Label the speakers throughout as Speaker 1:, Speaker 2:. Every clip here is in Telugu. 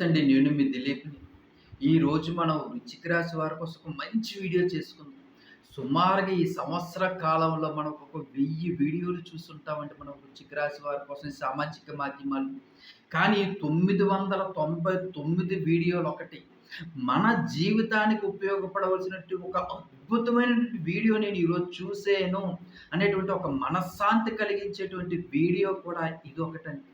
Speaker 1: నమస్తే అండి నేను మీ దిలీప్ని. ఈరోజు మనం వృచ్చిక రాశి వారి కోసం ఒక మంచి వీడియో చేసుకుందాం. సుమారుగా ఈ సంవత్సర కాలంలో మనం ఒక వెయ్యి వీడియోలు చూస్తుంటామంటే మనం వృచ్చిక రాశి వారి కోసం సామాజిక మాధ్యమాలు. కానీ తొమ్మిది వందల తొంభై తొమ్మిది వీడియోలు ఒకటి. మన జీవితానికి ఉపయోగపడవలసినట్టు ఒక అద్భుతమైనటువంటి వీడియో నేను ఈరోజు చూసాను అనేటువంటి ఒక మనశ్శాంతి కలిగించేటువంటి వీడియో కూడా ఇది ఒకటండి.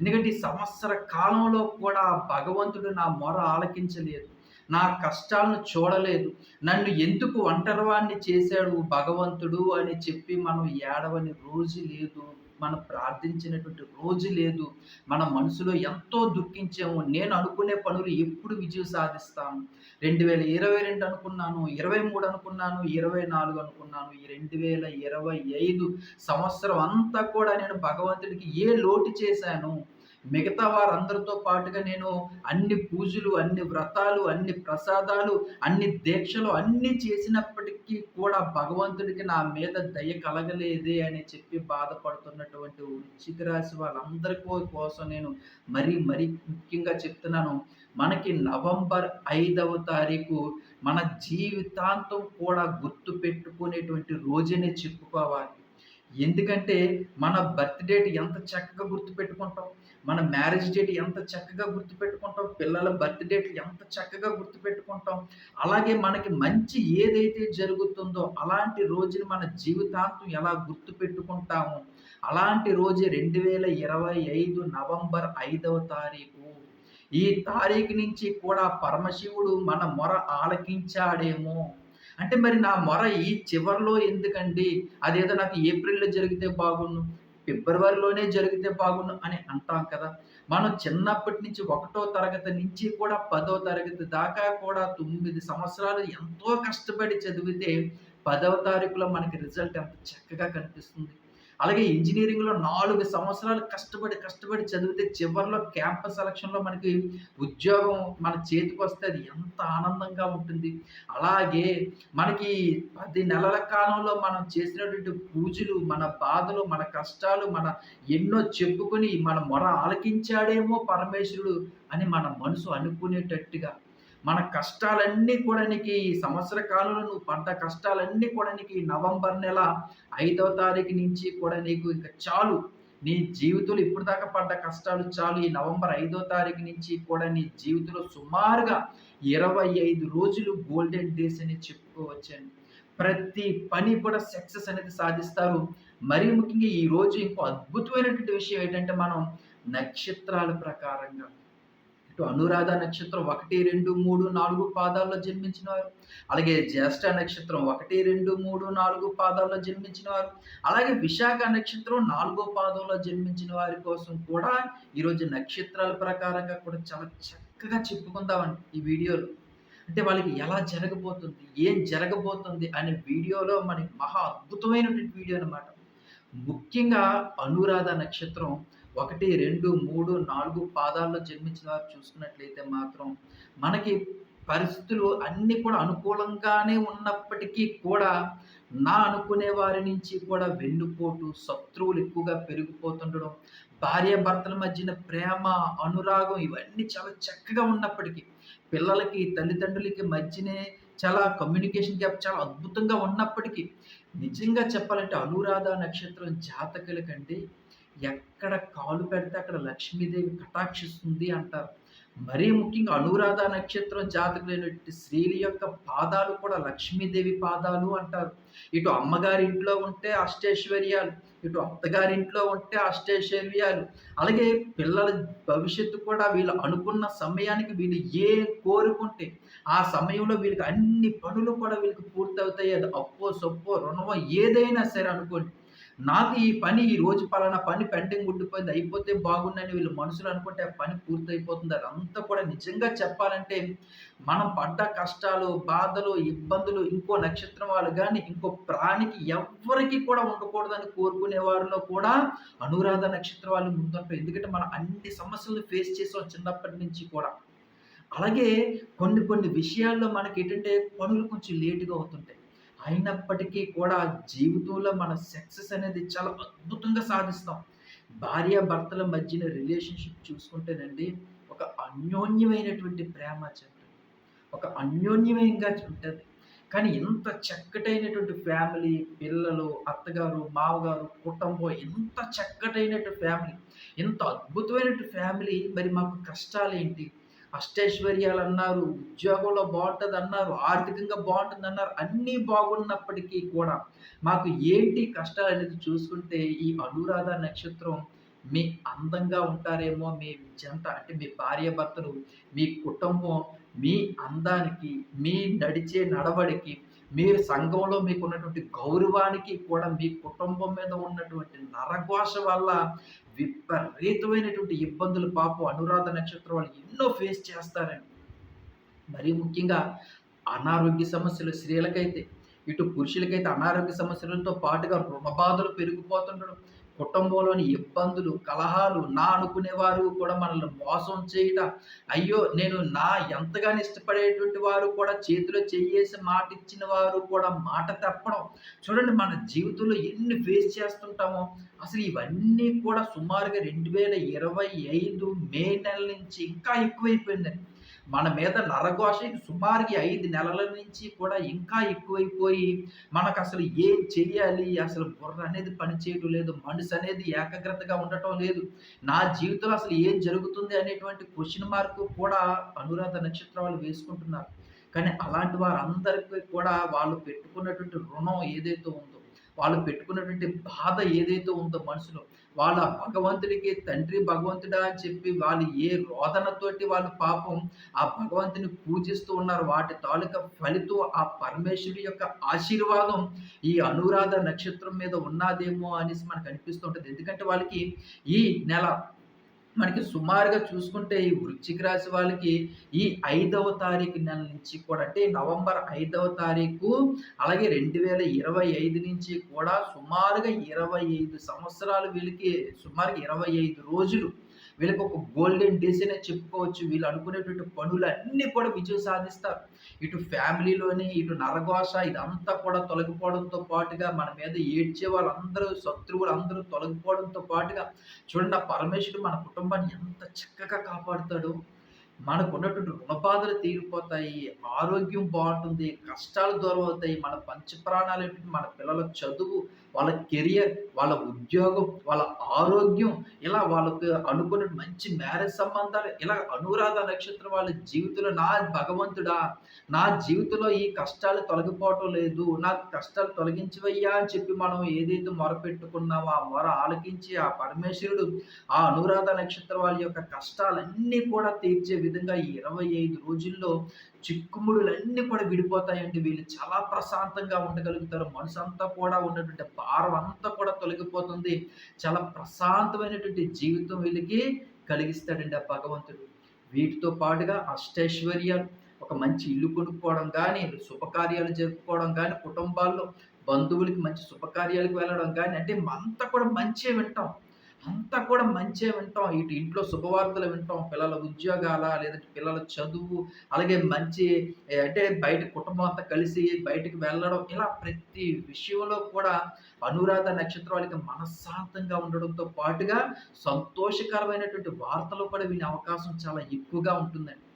Speaker 1: ఎందుకంటే ఈ సంవత్సర కాలంలో కూడా భగవంతుడు నా మొర ఆలకించలేదు నా కష్టాలను చూడలేదు. నన్ను ఎందుకు ఒంటరివాణ్ణి చేశాడు భగవంతుడు అని చెప్పి మనం ఏడవని రోజు లేదు. మనం ప్రార్థించినటువంటి రోజు లేదు. మన మనసులో ఎంతో దుఃఖించాము. నేను అనుకునే పనులు ఎప్పుడు విజయం సాధిస్తాను. రెండు వేల ఇరవై రెండు అనుకున్నాను ఇరవై మూడు అనుకున్నాను ఇరవై నాలుగు అనుకున్నాను ఈ రెండు వేల ఇరవై ఐదు సంవత్సరం అంతా కూడా నేను భగవంతుడికి ఏ లోటు చేశాను? మిగతా వారందరితో పాటుగా నేను అన్ని పూజలు అన్ని వ్రతాలు అన్ని ప్రసాదాలు అన్ని దీక్షలు అన్ని చేసినప్పటికీ కూడా భగవంతుడికి నా మీద దయ కలగలేదే అని చెప్పి బాధపడుతున్నటువంటి వృశ్చిక రాశి వాళ్ళందరి కోసం నేను మరీ మరీ ముఖ్యంగా చెప్తున్నాను. మనకి నవంబర్ ఐదవ తారీఖు మన జీవితాంతం కూడా గుర్తు పెట్టుకునేటువంటి రోజునే చెప్పుకోవాలి. ఎందుకంటే మన బర్త్ డేట్ ఎంత చక్కగా గుర్తుపెట్టుకుంటాం మన మ్యారేజ్ డేట్ ఎంత చక్కగా గుర్తుపెట్టుకుంటాం పిల్లల బర్త్ డేట్ ఎంత చక్కగా గుర్తుపెట్టుకుంటాం అలాగే మనకి మంచి ఏదైతే జరుగుతుందో అలాంటి రోజుని మన జీవితాంతం ఎలా గుర్తుపెట్టుకుంటాము అలాంటి రోజు రెండు వేల ఇరవై ఐదు నవంబర్ ఐదవ తారీఖు. ఈ తారీఖు నుంచి కూడా పరమశివుడు మన మొర ఆలకించాడేమో. అంటే మరి నా మొర ఈ చివరిలో ఎందుకండి? అదేదో నాకు ఏప్రిల్లో జరిగితే బాగుండు ఫిబ్రవరిలోనే జరిగితే బాగుండు అని అంటాం కదా. మనం చిన్నప్పటి నుంచి ఒకటో తరగతి నుంచి కూడా పదో తరగతి దాకా కూడా తొమ్మిది సంవత్సరాలు ఎంతో కష్టపడి చదివితే పదవ తారీఖులో మనకి రిజల్ట్ ఎంత చక్కగా కనిపిస్తుంది. అలాగే ఇంజనీరింగ్లో నాలుగు సంవత్సరాలు కష్టపడి కష్టపడి చదివితే చివరిలో క్యాంపస్ సెలక్షన్లో మనకి ఉద్యోగం మన చేతికి వస్తే అది ఎంత ఆనందంగా ఉంటుంది. అలాగే మనకి పది నెలల కాలంలో మనం చేసినటువంటి పూజలు మన బాధలు మన కష్టాలు మన ఎన్నో చెప్పుకొని మన మొర ఆలకించాడేమో పరమేశ్వరుడు అని మన మనసు అనుకునేటట్టుగా మన కష్టాలన్నీ కూడా నీకు ఈ సంవత్సర కాలంలో నువ్వు పడ్డ కష్టాలన్నీ కూడా నీకు నవంబర్ నెల ఐదవ తారీఖు నుంచి కూడా నీకు ఇంకా చాలు. నీ జీవితంలో ఇప్పుడు దాకా పడ్డ కష్టాలు చాలు. ఈ నవంబర్ ఐదో తారీఖు నుంచి కూడా నీ జీవితంలో సుమారుగా ఇరవై ఐదు రోజులు గోల్డెన్ డేస్ అని చెప్పుకోవచ్చండి. ప్రతి పని కూడా సక్సెస్ అనేది సాధిస్తారు. మరీ ముఖ్యంగా ఈ రోజు ఇంకో అద్భుతమైనటువంటి విషయం ఏంటంటే మనం నక్షత్రాల ప్రకారంగా ఇటు అనురాధ నక్షత్రం ఒకటి రెండు మూడు నాలుగు పాదాల్లో జన్మించిన వారు అలాగే జ్యేష్ఠ నక్షత్రం ఒకటి రెండు మూడు నాలుగు పాదాల్లో జన్మించిన వారు అలాగే విశాఖ నక్షత్రం నాలుగో పాదంలో జన్మించిన వారి కోసం కూడా ఈరోజు నక్షత్రాల ప్రకారంగా కూడా చాలా చక్కగా చెప్పుకుందామండి ఈ వీడియోలో. అంటే వాళ్ళకి ఎలా జరగబోతుంది ఏం జరగబోతుంది అనే వీడియోలో మనకి మహా అద్భుతమైనటువంటి వీడియో అనమాట ముఖ్యంగా అనురాధ నక్షత్రం ఒకటి రెండు మూడు నాలుగు పాదాల్లో జన్మించిన వారు చూసుకున్నట్లయితే మాత్రం మనకి పరిస్థితులు అన్నీ కూడా అనుకూలంగానే ఉన్నప్పటికీ కూడా నా అనుకునే వారి నుంచి కూడా వెన్నుపోటు శత్రువులు ఎక్కువగా పెరిగిపోతుండడం భార్యాభర్తల మధ్యన ప్రేమ అనురాగం ఇవన్నీ చాలా చక్కగా ఉన్నప్పటికీ పిల్లలకి తల్లిదండ్రులకి మధ్యనే చాలా కమ్యూనికేషన్ గ్యాప్ చాలా అద్భుతంగా ఉన్నప్పటికీ నిజంగా చెప్పాలంటే అనురాధ నక్షత్రం జాతకుల కంటే ఎక్కడ కాలు పెడితే అక్కడ లక్ష్మీదేవి కటాక్షిస్తుంది అంటారు. మరీ ముఖ్యంగా అనురాధ నక్షత్రం జాతకులైనటువంటి స్త్రీల యొక్క పాదాలు కూడా లక్ష్మీదేవి పాదాలు అంటారు. ఇటు అమ్మగారి ఇంట్లో ఉంటే అష్టైశ్వర్యాలు ఇటు అత్తగారింట్లో ఉంటే అష్టైశ్వర్యాలు. అలాగే పిల్లల భవిష్యత్తు కూడా వీళ్ళు అనుకున్న సమయానికి వీళ్ళు ఏ కోరుకుంటే ఆ సమయంలో వీళ్ళకి అన్ని పనులు కూడా వీళ్ళకి పూర్తవుతాయి. అది అప్పో సొప్పో రుణమో ఏదైనా సరే అనుకోండి. నాకు ఈ పని ఈ రోజు పలానా పని పెండింగ్ ఉండిపోయింది అయిపోతే బాగుందని వీళ్ళు మనుషులు అనుకుంటే ఆ పని పూర్తయిపోతుంది. అదంతా కూడా నిజంగా చెప్పాలంటే మనం పడ్డ కష్టాలు బాధలు ఇబ్బందులు ఇంకో నక్షత్రం వాళ్ళు కానీ ఇంకో ప్రాణికి ఎవరికి కూడా ఉండకూడదని కోరుకునే వారిలో కూడా అనురాధ నక్షత్రం వాళ్ళు ముందుంటారు ఎందుకంటే మనం అన్ని సమస్యలు ఫేస్ చేసాం చిన్నప్పటి నుంచి కూడా. అలాగే కొన్ని కొన్ని విషయాల్లో మనకి ఏంటంటే పనులు కొంచెం లేటుగా అవుతుంటాయి. అయినప్పటికీ కూడా జీవితంలో మన సక్సెస్ అనేది చాలా అద్భుతంగా సాధిస్తాం. భార్య భర్తల మధ్యన రిలేషన్షిప్ చూసుకుంటేనండి ఒక అన్యోన్యమైనటువంటి ప్రేమ జంట ఒక అన్యోన్యమయంగా ఉంటుంది. కానీ ఎంత చక్కటైనటువంటి ఫ్యామిలీ పిల్లలు అత్తగారు మావగారు కుటుంబం ఎంత చక్కటైనటువంటి ఫ్యామిలీ ఎంత అద్భుతమైనటువంటి ఫ్యామిలీ మరి మాకు కష్టాలు ఏంటి అష్టైశ్వర్యాలు అన్నారు ఉద్యోగంలో బాగుంటుంది అన్నారు ఆర్థికంగా బాగుంటుంది అన్నారు అన్నీ బాగున్నప్పటికీ కూడా మాకు ఏంటి కష్టాలు అనేది చూసుకుంటే ఈ అనురాధ నక్షత్రం మీ అందంగా ఉంటారేమో మీ జంట అంటే మీ భార్య భర్తలు మీ కుటుంబం మీ అందానికి మీ నడిచే నడవడికి మీరు సంఘంలో మీకు ఉన్నటువంటి గౌరవానికి కూడా మీ కుటుంబం మీద ఉన్నటువంటి నరఘోష వల్ల విపరీతమైనటువంటి ఇబ్బందులు పాపం అనురాధ నక్షత్రం వాళ్ళు ఎన్నో ఫేస్ చేస్తారండి. మరీ ముఖ్యంగా అనారోగ్య సమస్యలు స్త్రీలకైతే ఇటు పురుషులకైతే అనారోగ్య సమస్యలతో పాటుగా రుణబాధలు పెరిగిపోతుండడం కుటుంబంలోని ఇబ్బందులు కలహాలు నా అనుకునేవారు కూడా మనల్ని మోసం చేయటం. అయ్యో నేను నా ఎంతగానో ఇష్టపడేటువంటి వారు కూడా చేతిలో చేయేసి మాట ఇచ్చిన వారు కూడా మాట తప్పడం. చూడండి మన జీవితంలో ఎన్ని ఫేస్ చేస్తుంటామో. అసలు ఇవన్నీ కూడా సుమారుగా రెండు వేల ఇరవై ఐదు మే నెల నుంచి ఇంకా ఎక్కువైపోయిందండి మన మీద నరఘోష సుమారుగా ఐదు నెలల నుంచి కూడా ఇంకా ఎక్కువైపోయి మనకు అసలు ఏం చెయ్యాలి? అసలు బుర్ర అనేది పనిచేయడం లేదు. మనసు అనేది ఏకాగ్రతగా ఉండటం లేదు. నా జీవితంలో అసలు ఏం జరుగుతుంది అనేటువంటి క్వశ్చన్ మార్క్ కూడా అనురాధ నక్షత్రాలు వేసుకుంటున్నారు. కానీ అలాంటి వారందరికీ కూడా వాళ్ళు పెట్టుకున్నటువంటి రుణం ఏదైతే ఉందో వాళ్ళు పెట్టుకున్నటువంటి బాధ ఏదైతే ఉందో మనసులో వాళ్ళ భగవంతుడికి తండ్రి భగవంతుడా అని చెప్పి వాళ్ళు ఏ రోదనతోటి వాళ్ళు పాపం ఆ భగవంతుని పూజిస్తూ ఉన్నారు వాటి తాలూకా ఫలితం ఆ పరమేశ్వరుడి యొక్క ఆశీర్వాదం ఈ అనురాధ నక్షత్రం మీద ఉన్నదేమో అనేసి మనకు అనిపిస్తుంటుంది ఎందుకంటే వాళ్ళకి ఈ నెల మనకి సుమారుగా చూసుకుంటే ఈ వృశ్చిక రాశి వాళ్ళకి ఈ ఐదవ తారీఖు నెల నుంచి కూడా అంటే నవంబర్ ఐదవ తారీఖు అలాగే రెండు వేల ఇరవై ఐదు నుంచి కూడా సుమారుగా ఇరవై ఐదు సంవత్సరాలు వీళ్ళకి సుమారుగా ఇరవై ఐదు రోజులు వీళ్ళకి ఒక గోల్డెన్ డేస్ అనే చెప్పుకోవచ్చు. వీళ్ళు అనుకునేటువంటి పనులు అన్నీ కూడా విజయం సాధిస్తారు. ఇటు ఫ్యామిలీలోని ఇటు నరఘోష ఇదంతా కూడా తొలగిపోవడంతో పాటుగా మన మీద ఏడ్చే వాళ్ళందరూ శత్రువులు అందరూ తొలగిపోవడంతో పాటుగా చూడండి ఆ పరమేశ్వరుడు మన కుటుంబాన్ని ఎంత చక్కగా కాపాడుతాడు. మనకు ఉన్నటువంటి రుణబాధలు తీరిపోతాయి ఆరోగ్యం బాగుంటుంది కష్టాలు దూరం అవుతాయి మన పంచప్రాణాలు మన పిల్లల చదువు వాళ్ళ కెరియర్ వాళ్ళ ఉద్యోగం వాళ్ళ ఆరోగ్యం ఇలా వాళ్ళకు అనుకున్న మంచి మ్యారేజ్ సంబంధాలు ఇలా అనురాధ నక్షత్రం వాళ్ళ జీవితంలో నా భగవంతుడా నా జీవితంలో ఈ కష్టాలు తొలగిపోవటం లేదు నా కష్టాలు తొలగించవయ్యా అని చెప్పి మనం ఏదైతే మొరపెట్టుకున్నామో ఆ మొర ఆలకించి ఆ పరమేశ్వరుడు ఆ అనురాధ నక్షత్రం వాళ్ళ యొక్క కష్టాలన్నీ కూడా తీర్చే విధంగా ఈ ఇరవై ఐదు రోజుల్లో చిక్కుముడులన్నీ కూడా విడిపోతాయండి. వీళ్ళు చాలా ప్రశాంతంగా ఉండగలుగుతారు. మనసు అంతా కూడా ఉన్నటువంటి భారం అంతా కూడా తొలగిపోతుంది. చాలా ప్రశాంతమైనటువంటి జీవితం వీళ్ళకి కలిగిస్తాడండి ఆ భగవంతుడు. వీటితో పాటుగా అష్టైశ్వర్యాలు ఒక మంచి ఇల్లు కొనుక్కోవడం కానీ శుభకార్యాలు జరుపుకోవడం కానీ కుటుంబాల్లో బంధువులకి మంచి శుభకార్యాలకు వెళ్ళడం కానీ అంటే అంతా కూడా మంచి వింటాం. అంతా కూడా మంచిగా వింటాం. ఇటు ఇంట్లో శుభవార్తలు వింటాం. పిల్లల ఉద్యోగాల లేదంటే పిల్లల చదువు అలాగే మంచి అంటే బయట కుటుంబం అంతా కలిసి బయటకు వెళ్ళడం ఇలా ప్రతి విషయంలో కూడా అనురాధ నక్షత్రం వాళ్ళకి మనశ్శాంతంగా ఉండడంతో పాటుగా సంతోషకరమైనటువంటి వార్తలు కూడా వినే అవకాశం చాలా ఎక్కువగా ఉంటుందండి.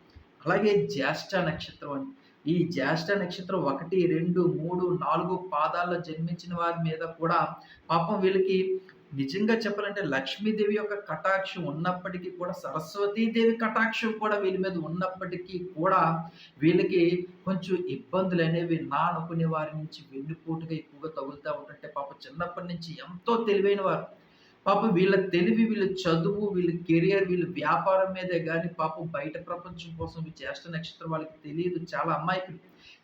Speaker 1: అలాగే జ్యేష్ఠ నక్షత్రం అని ఈ జ్యేష్ఠ నక్షత్రం ఒకటి రెండు మూడు నాలుగు పాదాల్లో జన్మించిన వారి మీద కూడా పాపం వీళ్ళకి నిజంగా చెప్పాలంటే లక్ష్మీదేవి యొక్క కటాక్షం ఉన్నప్పటికీ కూడా సరస్వతీదేవి కటాక్షం కూడా వీళ్ళ మీద ఉన్నప్పటికీ కూడా వీళ్ళకి కొంచెం ఇబ్బందులు అనేవి నా అనుకునే వారి నుంచి వెన్నుపోటుగా ఎక్కువగా తగులుతూ ఉంటుంటే పాప చిన్నప్పటి నుంచి ఎంతో తెలివైన వారు. పాపం వీళ్ళ తెలివి వీళ్ళ చదువు వీళ్ళ కెరియర్ వీళ్ళ వ్యాపారం మీదే కానీ పాపం బయట ప్రపంచం కోసం జ్యేష్ఠ నక్షత్రం వాళ్ళకి తెలియదు. చాలా అమ్మాయికి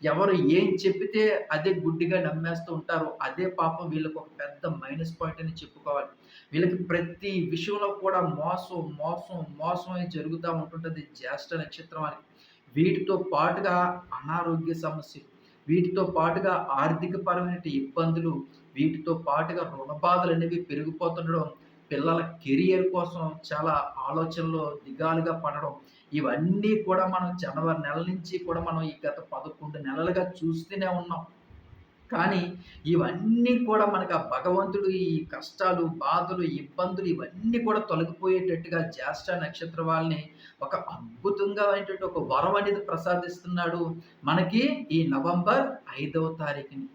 Speaker 1: ఎవరు ఏం చెప్పితే అదే గుడ్డిగా నమ్మేస్తూ ఉంటారు అదే పాపం వీళ్ళకి ఒక పెద్ద మైనస్ పాయింట్ అని చెప్పుకోవాలి. వీళ్ళకి ప్రతి విషయంలో కూడా మోసం మోసం మోసం జరుగుతూ ఉంటుంటుంది జ్యేష్ఠ నక్షత్రం అని వీటితో పాటుగా అనారోగ్య సమస్యలు వీటితో పాటుగా ఆర్థిక పరమైన ఇబ్బందులు వీటితో పాటుగా రుణబాధలు అనేవి పెరిగిపోతుండడం పిల్లల కెరియర్ కోసం చాలా ఆలోచనలో దిగాలుగా పడడం ఇవన్నీ కూడా మనం జనవరి నెల నుంచి కూడా మనం ఈ గత పదకొండు నెలలుగా చూస్తూనే ఉన్నాం కానీ ఇవన్నీ కూడా మనకు ఆ భగవంతుడు ఈ కష్టాలు, బాధలు, ఇబ్బందులు ఇవన్నీ కూడా తొలగిపోయేటట్టుగా జ్యేష్ఠ నక్షత్ర వాళ్ళని ఒక అద్భుతంగా అయినటువంటి ఒక వరం అనేది ప్రసాదిస్తున్నాడు మనకి ఈ నవంబర్ ఐదవ తారీఖుని.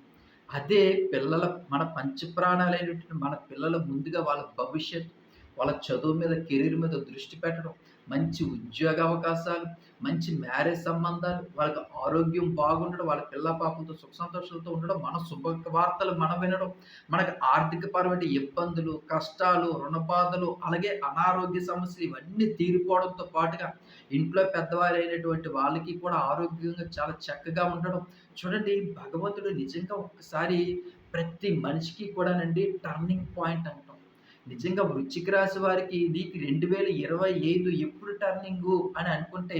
Speaker 1: అదే పిల్లల మన పంచప్రాణాలైనటువంటి మన పిల్లల ముందుగా వాళ్ళ భవిష్యత్ వాళ్ళ చదువు మీద, కెరీర్ మీద దృష్టి పెట్టడం, మంచి ఉద్యోగ అవకాశాలు, మంచి మ్యారేజ్ సంబంధాలు, వాళ్ళకి ఆరోగ్యం బాగుండడం, వాళ్ళ పిల్ల పాపంతో సుఖ సంతోషాలతో ఉండడం, మన శుభవార్తలు మనం వినడం, మనకు ఆర్థికపరమైన ఇబ్బందులు, కష్టాలు, రుణబాధలు, అలాగే అనారోగ్య సమస్యలు ఇవన్నీ తీరిపోవడంతో పాటుగా ఇంట్లో పెద్దవారైనటువంటి వాళ్ళకి కూడా ఆరోగ్యంగా చాలా చక్కగా ఉండడం. చూడండి భగవంతుడు నిజంగా ఒక్కసారి ప్రతి మనిషికి కూడానండి టర్నింగ్ పాయింట్ అంటాం. నిజంగా వృశ్చిక రాశి వారికి నీకు 2025 ఎప్పుడు టర్నింగ్ అని అనుకుంటే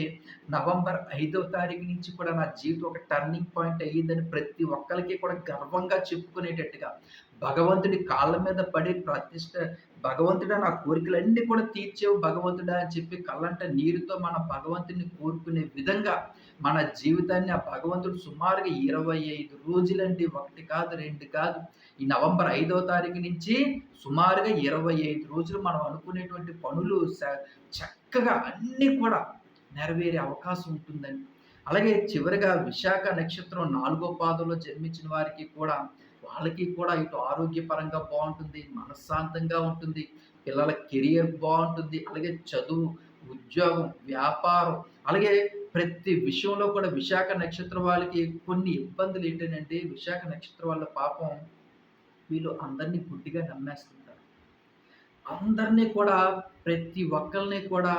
Speaker 1: నవంబర్ ఐదో తారీఖు నుంచి కూడా నా జీవితం ఒక టర్నింగ్ పాయింట్ అయ్యిందని ప్రతి ఒక్కరికి కూడా గర్వంగా చెప్పుకునేటట్టుగా భగవంతుడి కాళ్ళ మీద పడి ప్రతిష్ట భగవంతుడా నా కోరికలన్నీ కూడా తీర్చేవు భగవంతుడా అని చెప్పి కళ్ళంట నీరుతో మన భగవంతుడిని కోరుకునే విధంగా మన జీవితాన్ని ఆ భగవంతుడు సుమారుగా ఇరవై ఐదు రోజులండి ఒకటి కాదు రెండు కాదు ఈ నవంబర్ ఐదవ తారీఖు నుంచి సుమారుగా ఇరవై ఐదు రోజులు మనం అనుకునేటువంటి పనులు చక్కగా అన్నీ కూడా నెరవేరే అవకాశం ఉంటుందండి. అలాగే చివరిగా విశాఖ నక్షత్రం నాలుగో పాదంలో జన్మించిన వారికి కూడా వాళ్ళకి కూడా ఇటు ఆరోగ్యపరంగా బాగుంటుంది మనశ్శాంతంగా ఉంటుంది పిల్లల కెరియర్ బాగుంటుంది అలాగే చదువు ఉద్యోగం వ్యాపారం అలాగే ప్రతి విషయంలో కూడా విశాఖ నక్షత్రం వాళ్ళకి కొన్ని ఇబ్బందులు ఏంటంటే విశాఖ నక్షత్రం వాళ్ళ పాపం వీళ్ళు అందరినీ గుడ్డిగా నమ్మేస్తుంటారు. అందరినీ కూడా ప్రతి ఒక్కరిని కూడా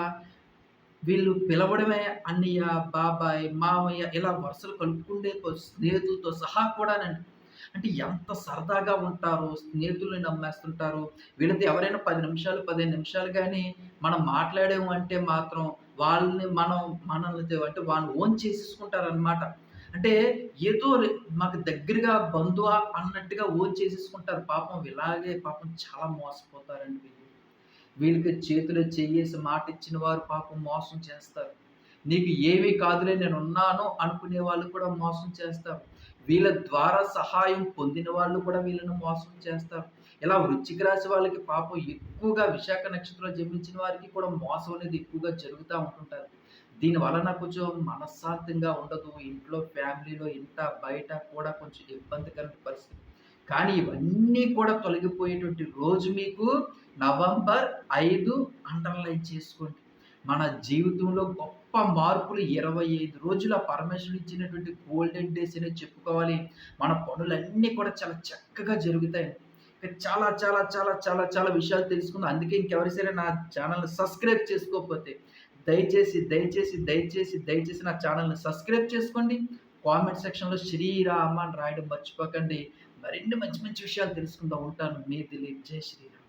Speaker 1: వీళ్ళు పిలవడమే అన్నయ్య బాబాయ్ మామయ్య ఇలా వరుసలు కలుపుకుండే స్నేహితులతో సహా కూడానండి. అంటే ఎంత సరదాగా ఉంటారో స్నేహితుల్ని నమ్మేస్తుంటారు వీళ్ళతో ఎవరైనా పది నిమిషాలు పదిహేను నిమిషాలు కానీ మనం మాట్లాడాము అంటే మాత్రం వాళ్ళని మనం మనల్ని అంటే వాళ్ళని ఓన్ చేసేసుకుంటారు అంటే ఏదో మాకు దగ్గరగా బంధువా అన్నట్టుగా ఓ చేసేసుకుంటారు. పాపం ఇలాగే పాపం చాలా మోసపోతారండి వీళ్ళు. వీళ్ళకి చేతిలో చెయ్యేసి మాట ఇచ్చిన వారు పాపం మోసం చేస్తారు. నీకు ఏమీ కాదులే నేను ఉన్నాను అనుకునే వాళ్ళు కూడా మోసం చేస్తారు. వీళ్ళ ద్వారా సహాయం పొందిన వాళ్ళు కూడా వీళ్ళను మోసం చేస్తారు. ఇలా వృచ్చిక రాశి వాళ్ళకి పాపం ఎక్కువగా విశాఖ నక్షత్రంలో జన్మించిన వారికి కూడా మోసం అనేది ఎక్కువగా జరుగుతూ ఉంటుంటారు. దీని వలన కొంచెం మనశ్శాంతంగా ఉండదు. ఇంట్లో ఫ్యామిలీలో ఇంత బయట కూడా కొంచెం ఇబ్బందికరమైన పరిస్థితి. కానీ ఇవన్నీ కూడా తొలగిపోయేటువంటి రోజు మీకు నవంబర్ ఐదు అండర్లైన్ చేసుకోండి. మన జీవితంలో గొప్ప మార్పులు ఇరవై ఐదు రోజుల పరమేశ్వరుడు ఇచ్చినటువంటి గోల్డెన్ డేస్ అనే చెప్పుకోవాలి. మన పనులన్నీ కూడా చాలా చక్కగా జరుగుతాయి. చాలా చాలా చాలా చాలా చాలా విషయాలు తెలుసుకుందాం. అందుకే ఇంకెవరి సరే నా ఛానల్ సబ్స్క్రైబ్ చేసుకోకపోతే దయచేసి దయచేసి దయచేసి దయచేసి నా ఛానల్ని సబ్స్క్రైబ్ చేసుకోండి. కామెంట్ సెక్షన్లో శ్రీరామ అని రాయడం మర్చిపోకండి. మరిన్ని మంచి మంచి విషయాలు తెలుసుకుంటూ ఉంటాను. మీ దిలీప్. జై శ్రీరామ్.